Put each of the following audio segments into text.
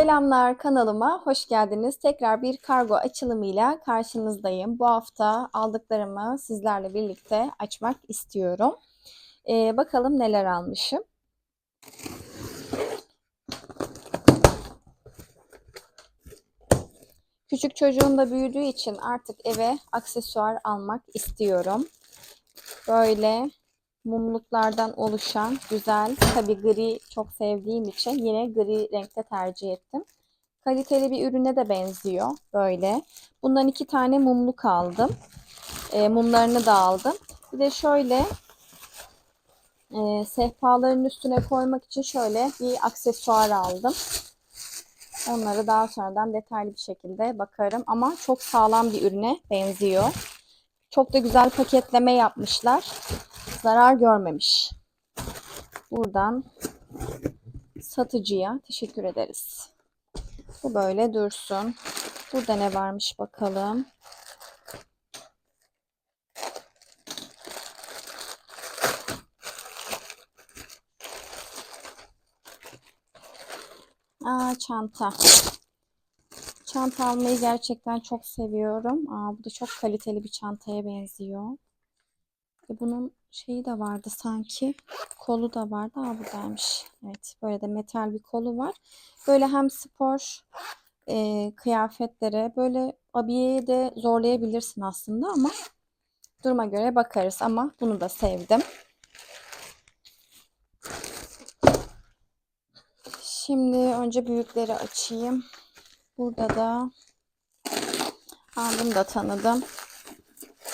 Selamlar kanalıma hoş geldiniz. Tekrar bir kargo açılımıyla karşınızdayım. Bu hafta aldıklarımı sizlerle birlikte açmak istiyorum. Ee, bakalım neler almışım. Küçük çocuğum da büyüdüğü için artık eve aksesuar almak istiyorum. Böyle mumluklardan oluşan güzel, tabi gri çok sevdiğim için yine gri renkte tercih ettim. Kaliteli bir ürüne de benziyor böyle. Bundan iki tane mumluk aldım. E, mumlarını da aldım. Bir de şöyle e, sehpaların üstüne koymak için şöyle bir aksesuar aldım. Onları daha sonradan detaylı bir şekilde bakarım ama çok sağlam bir ürüne benziyor. Çok da güzel paketleme yapmışlar. Zarar görmemiş. Buradan satıcıya teşekkür ederiz. Bu böyle dursun. Burada ne varmış bakalım. Aa çanta. Çanta almayı gerçekten çok seviyorum. Aa, bu da çok kaliteli bir çantaya benziyor. E, bunun şeyi de vardı sanki. Kolu da vardı. Aa buradaymış. Evet böyle de metal bir kolu var. Böyle hem spor e, kıyafetlere böyle abiyeye de zorlayabilirsin aslında ama duruma göre bakarız ama bunu da sevdim. Şimdi önce büyükleri açayım. Burada da ha, bunu da tanıdım.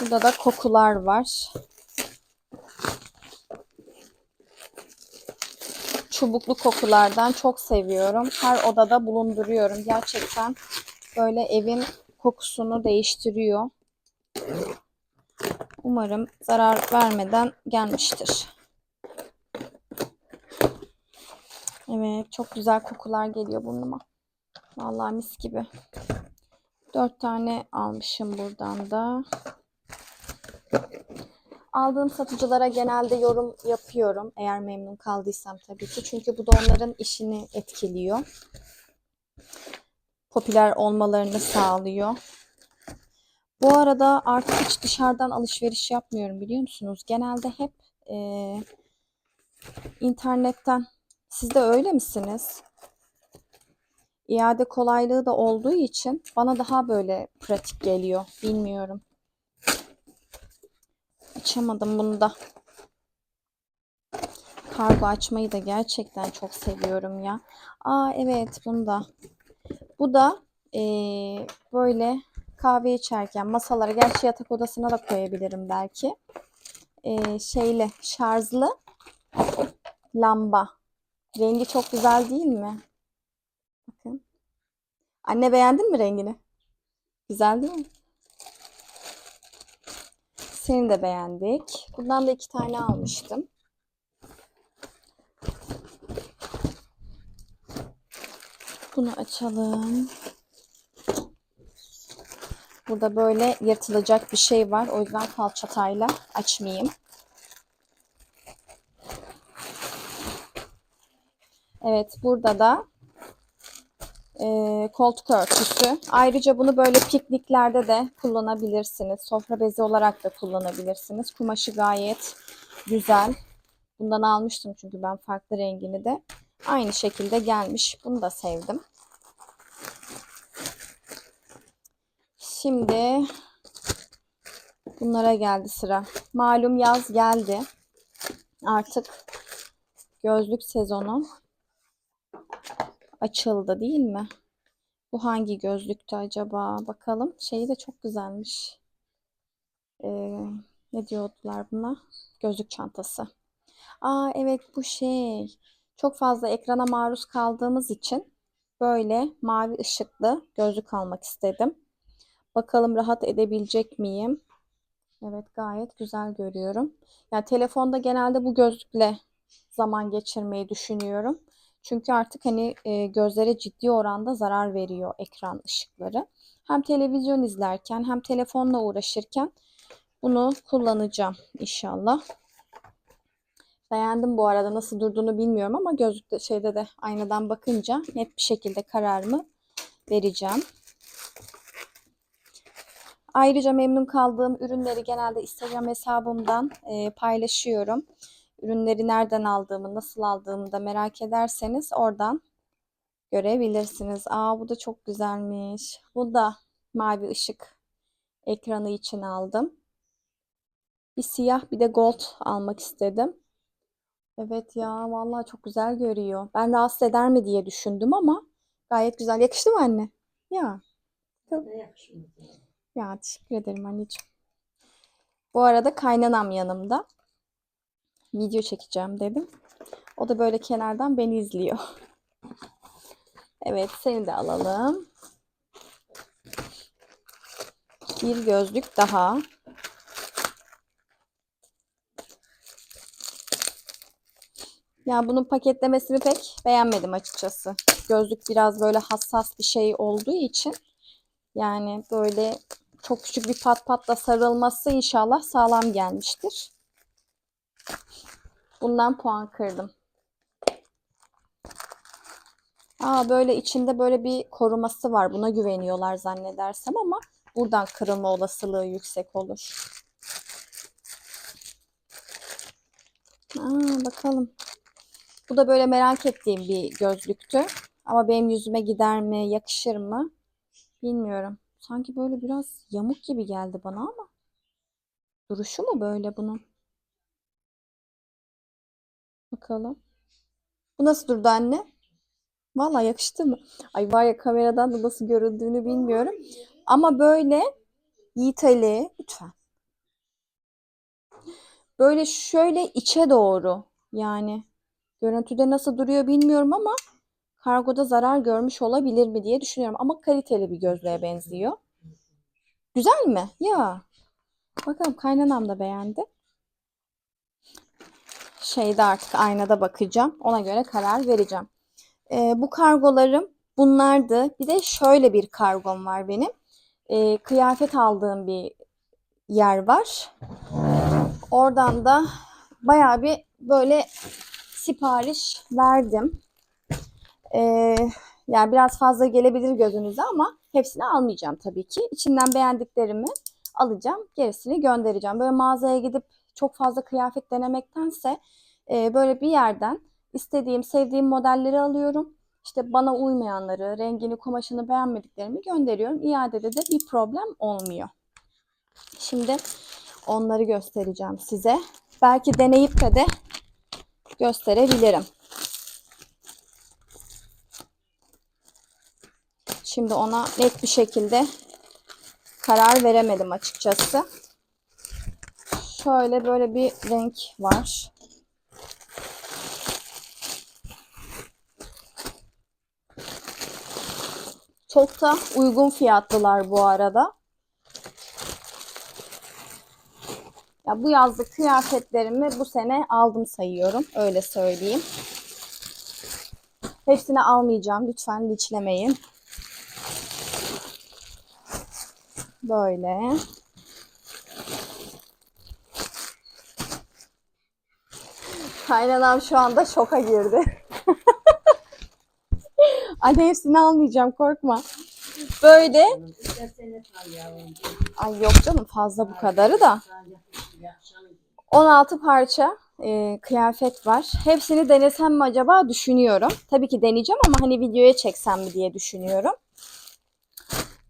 Burada da kokular var. Çubuklu kokulardan çok seviyorum. Her odada bulunduruyorum. Gerçekten böyle evin kokusunu değiştiriyor. Umarım zarar vermeden gelmiştir. Evet, çok güzel kokular geliyor burnuma. Vallahi mis gibi. Dört tane almışım buradan da. Aldığım satıcılara genelde yorum yapıyorum. Eğer memnun kaldıysam tabii ki. Çünkü bu da onların işini etkiliyor. Popüler olmalarını sağlıyor. Bu arada artık hiç dışarıdan alışveriş yapmıyorum biliyor musunuz? Genelde hep e, internetten. Siz de öyle misiniz? İade kolaylığı da olduğu için bana daha böyle pratik geliyor. Bilmiyorum. Açamadım bunu da. Kargo açmayı da gerçekten çok seviyorum ya. Aa evet bunu da. Bu da ee, böyle kahve içerken masalara gerçi yatak odasına da koyabilirim belki. Ee, şeyle şarjlı lamba. Rengi çok güzel değil mi? Bakın. Anne beğendin mi rengini? Güzel değil mi? Seni de beğendik. Bundan da iki tane almıştım. Bunu açalım. Burada böyle yırtılacak bir şey var. O yüzden falçatayla açmayayım. Evet burada da e, koltuk örtüsü. Ayrıca bunu böyle pikniklerde de kullanabilirsiniz. Sofra bezi olarak da kullanabilirsiniz. Kumaşı gayet güzel. Bundan almıştım çünkü ben farklı rengini de. Aynı şekilde gelmiş. Bunu da sevdim. Şimdi bunlara geldi sıra. Malum yaz geldi. Artık gözlük sezonu açıldı değil mi? Bu hangi gözlüktü acaba? Bakalım. Şeyi de çok güzelmiş. Ee, ne diyordular buna? Gözlük çantası. Aa evet bu şey. Çok fazla ekrana maruz kaldığımız için böyle mavi ışıklı gözlük almak istedim. Bakalım rahat edebilecek miyim? Evet gayet güzel görüyorum. Yani telefonda genelde bu gözlükle zaman geçirmeyi düşünüyorum. Çünkü artık hani e, gözlere ciddi oranda zarar veriyor ekran ışıkları. Hem televizyon izlerken hem telefonla uğraşırken bunu kullanacağım inşallah. Beğendim bu arada. Nasıl durduğunu bilmiyorum ama gözlükte şeyde de aynadan bakınca net bir şekilde kararımı vereceğim. Ayrıca memnun kaldığım ürünleri genelde Instagram hesabımdan e, paylaşıyorum. Ürünleri nereden aldığımı, nasıl aldığımı da merak ederseniz oradan görebilirsiniz. Aa bu da çok güzelmiş. Bu da mavi ışık ekranı için aldım. Bir siyah bir de gold almak istedim. Evet ya vallahi çok güzel görüyor. Ben rahatsız eder mi diye düşündüm ama gayet güzel. Yakıştı mı anne? Ya. Ya teşekkür ederim anneciğim. Bu arada kaynanam yanımda. Video çekeceğim dedim. O da böyle kenardan beni izliyor. Evet seni de alalım. Bir gözlük daha. Ya bunun paketlemesini pek beğenmedim açıkçası. Gözlük biraz böyle hassas bir şey olduğu için yani böyle çok küçük bir pat patla sarılması inşallah sağlam gelmiştir. Bundan puan kırdım. Aa böyle içinde böyle bir koruması var. Buna güveniyorlar zannedersem ama buradan kırılma olasılığı yüksek olur. Aa bakalım. Bu da böyle merak ettiğim bir gözlüktü. Ama benim yüzüme gider mi, yakışır mı? Bilmiyorum. Sanki böyle biraz yamuk gibi geldi bana ama. Duruşu mu böyle bunun? Bakalım. Bu nasıl durdu anne? Vallahi yakıştı mı? Ay var ya kameradan da nasıl görüldüğünü bilmiyorum. Ama böyle Yiğit Ali lütfen. Böyle şöyle içe doğru yani görüntüde nasıl duruyor bilmiyorum ama kargoda zarar görmüş olabilir mi diye düşünüyorum. Ama kaliteli bir gözlüğe benziyor. Güzel mi? Ya. Bakalım kaynanam da beğendi. Şeyde artık aynada bakacağım. Ona göre karar vereceğim. Ee, bu kargolarım bunlardı. Bir de şöyle bir kargom var benim. Ee, kıyafet aldığım bir yer var. Oradan da bayağı bir böyle sipariş verdim. Ee, yani biraz fazla gelebilir gözünüze ama hepsini almayacağım tabii ki. İçinden beğendiklerimi alacağım. Gerisini göndereceğim. Böyle mağazaya gidip çok fazla kıyafet denemektense e, böyle bir yerden istediğim, sevdiğim modelleri alıyorum. İşte bana uymayanları, rengini, kumaşını beğenmediklerimi gönderiyorum. İadede de bir problem olmuyor. Şimdi onları göstereceğim size. Belki deneyip de de gösterebilirim. Şimdi ona net bir şekilde karar veremedim açıkçası. Şöyle böyle bir renk var. Çok da uygun fiyatlılar bu arada. Ya bu yazlık kıyafetlerimi bu sene aldım sayıyorum. Öyle söyleyeyim. Hepsini almayacağım. Lütfen linçlemeyin. Böyle. Kaynanam şu anda şoka girdi. Anne hepsini almayacağım korkma. Böyle. Ay yok canım fazla bu kadarı da. Sadece yakşanı 16 parça e, kıyafet var. Hepsini denesem mi acaba düşünüyorum. Tabii ki deneyeceğim ama hani videoya çeksem mi diye düşünüyorum.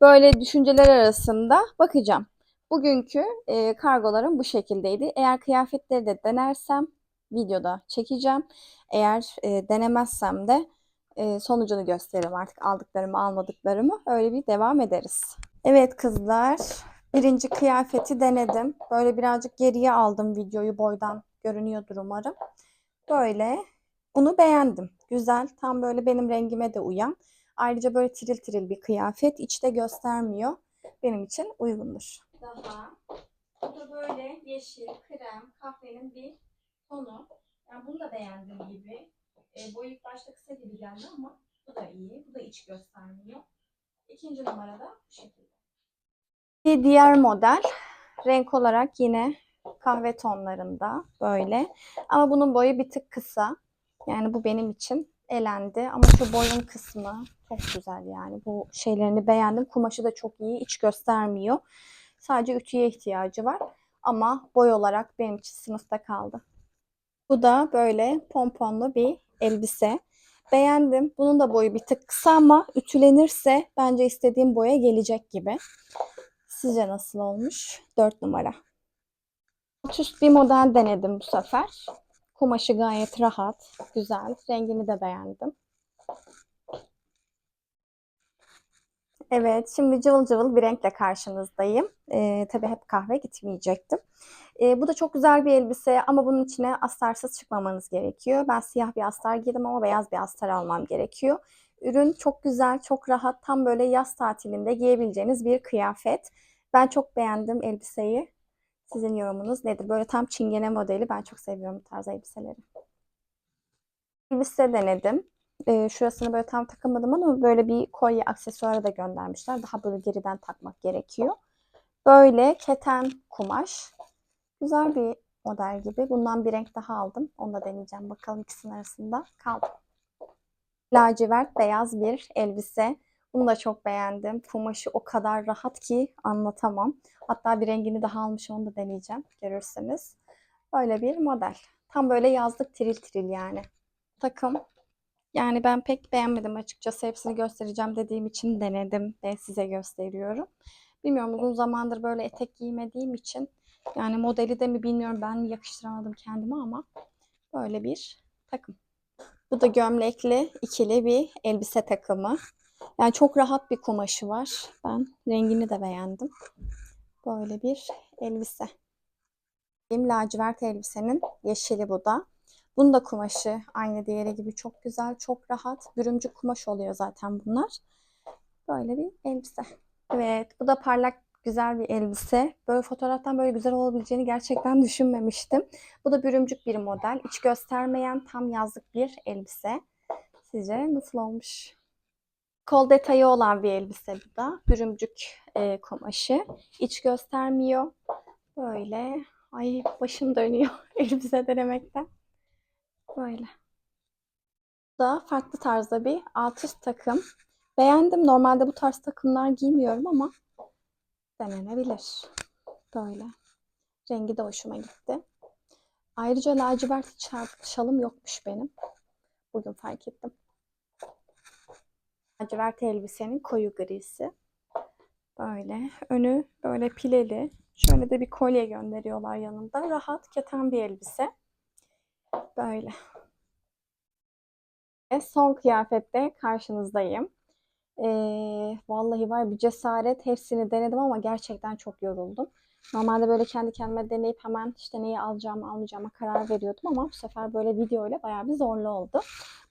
Böyle düşünceler arasında bakacağım. Bugünkü e, kargolarım bu şekildeydi. Eğer kıyafetleri de denersem videoda çekeceğim. Eğer e, denemezsem de e, sonucunu gösteririm artık aldıklarımı almadıklarımı. Öyle bir devam ederiz. Evet kızlar. Birinci kıyafeti denedim. Böyle birazcık geriye aldım videoyu boydan görünüyordur umarım. Böyle bunu beğendim. Güzel. Tam böyle benim rengime de uyan. Ayrıca böyle tiril tiril bir kıyafet. İçte göstermiyor. Benim için uygundur. Daha bu da böyle yeşil, krem, kahvenin bir tonu. Yani bunu da beğendim gibi. E, boyu ilk başta kısa gibi geldi ama bu da iyi. Bu da iç göstermiyor. İkinci numarada bu şekilde. Bir diğer model renk olarak yine Kahve tonlarında böyle. Ama bunun boyu bir tık kısa. Yani bu benim için elendi. Ama şu boyun kısmı çok güzel yani. Bu şeylerini beğendim. Kumaşı da çok iyi. iç göstermiyor. Sadece ütüye ihtiyacı var. Ama boy olarak benim için sınıfta kaldı. Bu da böyle pomponlu bir elbise. Beğendim. Bunun da boyu bir tık kısa ama ütülenirse bence istediğim boya gelecek gibi. Sizce nasıl olmuş? 4 numara. Alt üst bir model denedim bu sefer. Kumaşı gayet rahat, güzel. Rengini de beğendim. Evet, şimdi cıvıl cıvıl bir renkle karşınızdayım. Ee, tabii hep kahve gitmeyecektim. Ee, bu da çok güzel bir elbise ama bunun içine astarsız çıkmamanız gerekiyor. Ben siyah bir astar giydim ama beyaz bir astar almam gerekiyor. Ürün çok güzel, çok rahat. Tam böyle yaz tatilinde giyebileceğiniz bir kıyafet. Ben çok beğendim elbiseyi. Sizin yorumunuz nedir? Böyle tam çingene modeli. Ben çok seviyorum bu tarz elbiseleri. Elbise denedim. Ee, şurasını böyle tam takamadım ama böyle bir kolye aksesuarı da göndermişler. Daha böyle geriden takmak gerekiyor. Böyle keten kumaş. Güzel bir model gibi. Bundan bir renk daha aldım. Onu da deneyeceğim. Bakalım ikisinin arasında kaldım. Lacivert beyaz bir elbise. Bunu da çok beğendim. Kumaşı o kadar rahat ki anlatamam. Hatta bir rengini daha almış onu da deneyeceğim. Görürsünüz. Böyle bir model. Tam böyle yazlık tiril tiril yani. Takım. Yani ben pek beğenmedim açıkçası. Hepsini göstereceğim dediğim için denedim ve size gösteriyorum. Bilmiyorum uzun zamandır böyle etek giymediğim için yani modeli de mi bilmiyorum ben mi yakıştıramadım kendime ama böyle bir takım. Bu da gömlekli ikili bir elbise takımı. Yani çok rahat bir kumaşı var. Ben rengini de beğendim. Böyle bir elbise. Benim lacivert elbisenin yeşili bu da. Bunun da kumaşı aynı diğeri gibi çok güzel, çok rahat. Bürümcük kumaş oluyor zaten bunlar. Böyle bir elbise. Evet, bu da parlak güzel bir elbise. Böyle fotoğraftan böyle güzel olabileceğini gerçekten düşünmemiştim. Bu da bürümcük bir model. İç göstermeyen tam yazlık bir elbise. Sizce nasıl olmuş? Kol detayı olan bir elbise bu da. Bürümcük e, kumaşı. İç göstermiyor. Böyle. Ay başım dönüyor elbise denemekten. Böyle. Bu da farklı tarzda bir alt üst takım. Beğendim. Normalde bu tarz takımlar giymiyorum ama denenebilir. Böyle. Rengi de hoşuma gitti. Ayrıca lacivert şalım yokmuş benim. Bugün fark ettim. Lacivert elbisenin koyu grisi. Böyle. Önü böyle pileli. Şöyle de bir kolye gönderiyorlar yanında. Rahat keten bir elbise. Böyle. Ve son kıyafette karşınızdayım. Ee, vallahi var bir cesaret. Hepsini denedim ama gerçekten çok yoruldum. Normalde böyle kendi kendime deneyip hemen işte neyi alacağımı almayacağıma karar veriyordum ama bu sefer böyle video ile bayağı bir zorlu oldu.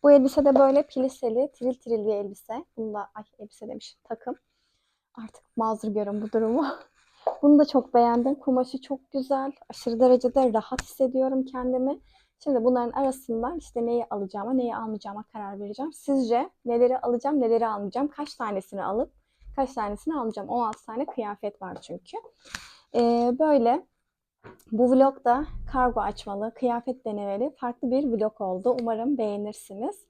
Bu elbise de böyle pliseli, tril tril bir elbise. Bunu da ay elbise demiş takım. Artık mazur görün bu durumu. Bunu da çok beğendim. Kumaşı çok güzel. Aşırı derecede rahat hissediyorum kendimi. Şimdi bunların arasından işte neyi alacağıma, neyi almayacağıma karar vereceğim. Sizce neleri alacağım, neleri almayacağım? Kaç tanesini alıp kaç tanesini almayacağım? 16 tane kıyafet var çünkü. Ee, böyle bu vlog da kargo açmalı, kıyafet denemeli farklı bir vlog oldu. Umarım beğenirsiniz.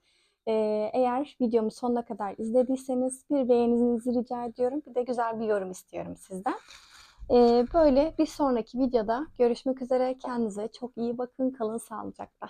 Ee, eğer videomu sonuna kadar izlediyseniz bir beğeninizi rica ediyorum. Bir de güzel bir yorum istiyorum sizden. Ee, böyle bir sonraki videoda görüşmek üzere. Kendinize çok iyi bakın. Kalın sağlıcakla.